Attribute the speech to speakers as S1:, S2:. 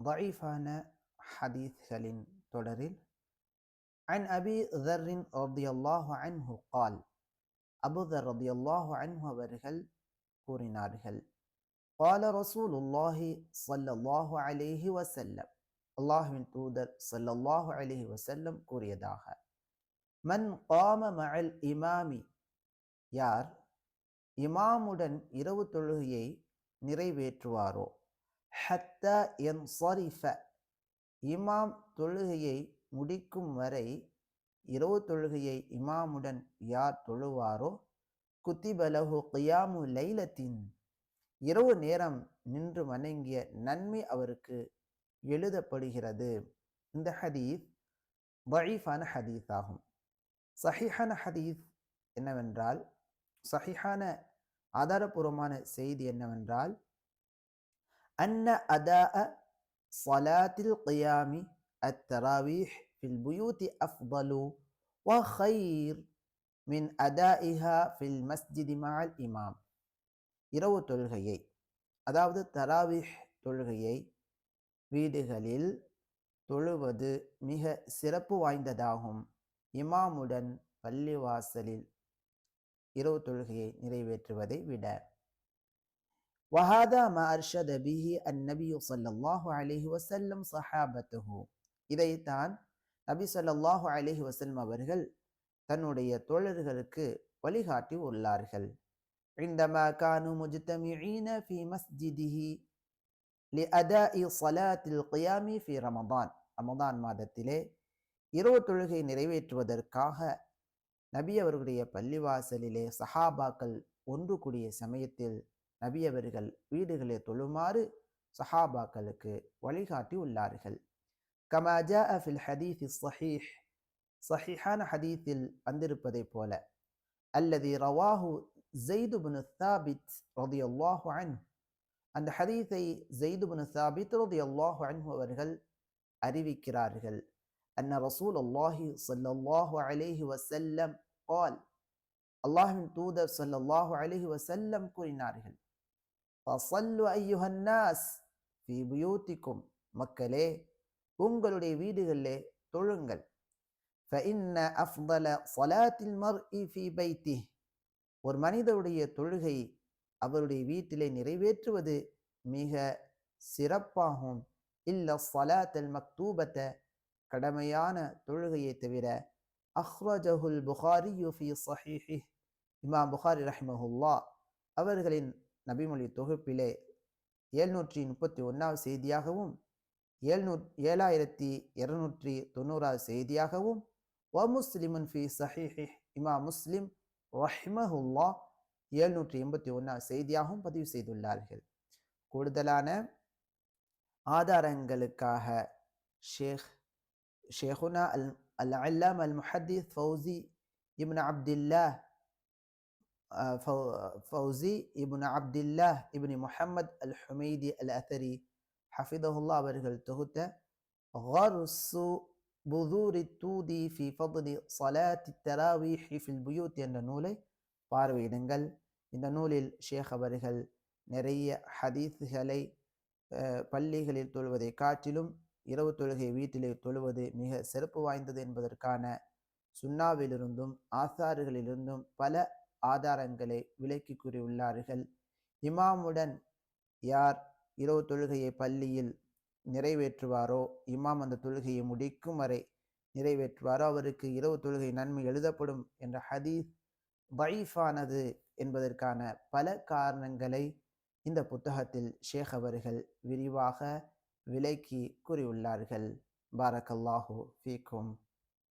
S1: ضعيفான ஹதீஸ்களின் தொடரில் عن أبي ذر رضي الله عنه قال أبو ذر رضي الله عنه அவர்கள் கூறினார்கள் قال رسول الله صلى الله عليه وسلم அல்லாஹுவின் தூதர் சல்லல்லாஹு அலிஹி வசல்லம் கூறியதாக மன் காம மழல் இமாமி யார்? இமாமுடன் இரவு தொழுகையை நிறைவேற்றுவாரோ? ஹத்த என் இமாம் தொழுகையை முடிக்கும் வரை இரவு தொழுகையை இமாமுடன் யார் தொழுவாரோ? குத்திபலஹு கியாமு லைலத்தின். இரவு நேரம் நின்று வணங்கிய நன்மை அவருக்கு எழுதப்படுகிறது. இந்த ஹதீஸ் வழிஃபான ஹதீஸ் ஆகும் சஹிஹான ஹதீஸ் என்னவென்றால் சஹிஹான ஆதாரபூர்வமான செய்தி என்னவென்றால் அன்ன அதா சலாத்தில் கியாமி التراويح في البيوت أفضل وخير من أدائها في المسجد مع الإمام இரவு தொழுகையை அதாவது தராவிஹ் தொழுகையை வீடுகளில் தொழுவது மிக சிறப்பு வாய்ந்ததாகும் இமாமுடன் பள்ளிவாசலில் இரவு தொழுகையை நிறைவேற்றுவதை விட وهذا ما أرشد به النبي صلى الله عليه وسلم صحابته இதைத்தான் நபி ஸல்லல்லாஹு அலைஹி வஸல்லம் அவர்கள் தன்னுடைய தோழர்களுக்கு வழிகாட்டி உள்ளார்கள் عندما كانوا مجتمعين في مسجده لأداء صلاة القيام في رمضان ரமதான் மாதத்திலே இரவு தொழுகை நிறைவேற்றுவதற்காக நபி அவர்களுடைய பள்ளிவாசலிலே சஹாபாக்கள் ஒன்று கூடிய சமயத்தில் நபி அவர்கள் வீடுகளை தொழுமாறு சஹாபாக்களுக்கு வழிகாட்டி உள்ளார்கள். கமா ஜா ஃபில் ஹதீஸ் சஹீஹ் சஹீஹான ஹதீஸில் வந்திருப்பதைப் போல. அல்லது ரவாஹு ஜெய்து பின் தாபித் ரதி அல்லாஹு அன் அந்த ஹதீஸை ஜெய்து பின் தாபித் ரதி அல்லாஹு அன்ஹு அவர்கள் அறிவிக்கிறார்கள். அன்ன ரசூல் அல்லாஹி சல்லல்லாஹு அலைஹி வசல்லம் கால் அல்லாஹின் தூதர் சல்லல்லாஹு அலைஹி வசல்லம் கூறினார்கள். ஃபசல்லு ஐயுஹன் நாஸ் ஃபி புயூத்திக்கும் மக்களே உங்களுடைய வீடுகளிலே தொழுங்கள் فإن أفضل صلاة المرء في بيته ஒரு மனிதருடைய தொழுகை அவருடைய வீட்டிலே நிறைவேற்றுவது மிக சிறப்பாகும் இல்ல சலாத் அல் மக்தூபத்த கடமையான தொழுகையை தவிர அஹ்ரஜஹுல் புகாரி யுஃபி சஹீஹி இமாம் புகாரி ரஹ்மஹுல்லா அவர்களின் நபிமொழி தொகுப்பிலே ஏழ்நூற்றி முப்பத்தி ஒன்றாவது செய்தியாகவும் ஏழ்நூ ஏழாயிரத்தி இருநூற்றி தொண்ணூறாவது செய்தியாகவும் வ முஸ்லிமுன் ஃபி சஹிஹி இமா முஸ்லிம் ரஹ்மஹுல்லா எழுநூற்றி எண்பத்தி ஒன்றாவது செய்தியாகவும் பதிவு செய்துள்ளார்கள். கூடுதலான ஆதாரங்களுக்காக ஷேக் ஷேகுனா அல் அல் அல்லாம் அல் முஹத்திஸ் ஃபௌசி இம்னா அப்துல்லா ஃபௌசி இப்னு அப்துல்லா இப்னி முஹம்மத் அல் ஹுமைதி அல் அத்தரி ஹஃபிதஹுல்லா அவர்கள் தொகுத்த غرس بذور التودي في فضل صلاة التراويح في البيوت என்ற நூலை பார்வையிடுங்கள் இந்த நூலில் ஷேக் அவர்கள் நிறைய ஹதீஸ்களை பள்ளிகளில் தொழுவதை காட்டிலும் இரவு தொழுகை வீட்டிலே தொழுவது மிக சிறப்பு வாய்ந்தது என்பதற்கான சுண்ணாவிலிருந்தும் ஆசாறுகளிலிருந்தும் பல ஆதாரங்களை விலக்கி கூறியுள்ளார்கள். இமாமுடன் யார் இரவு தொழுகையை பள்ளியில் நிறைவேற்றுவாரோ இமாம் அந்த தொழுகையை முடிக்கும் வரை நிறைவேற்றுவாரோ அவருக்கு இரவு தொழுகை நன்மை எழுதப்படும் என்ற ஹதீஸ் வைஃபானது என்பதற்கான பல காரணங்களை இந்த புத்தகத்தில் ஷேக் அவர்கள் விரிவாக விலக்கி கூறியுள்ளார்கள். பாரக்கல்லாஹு ஃபீக்கும்.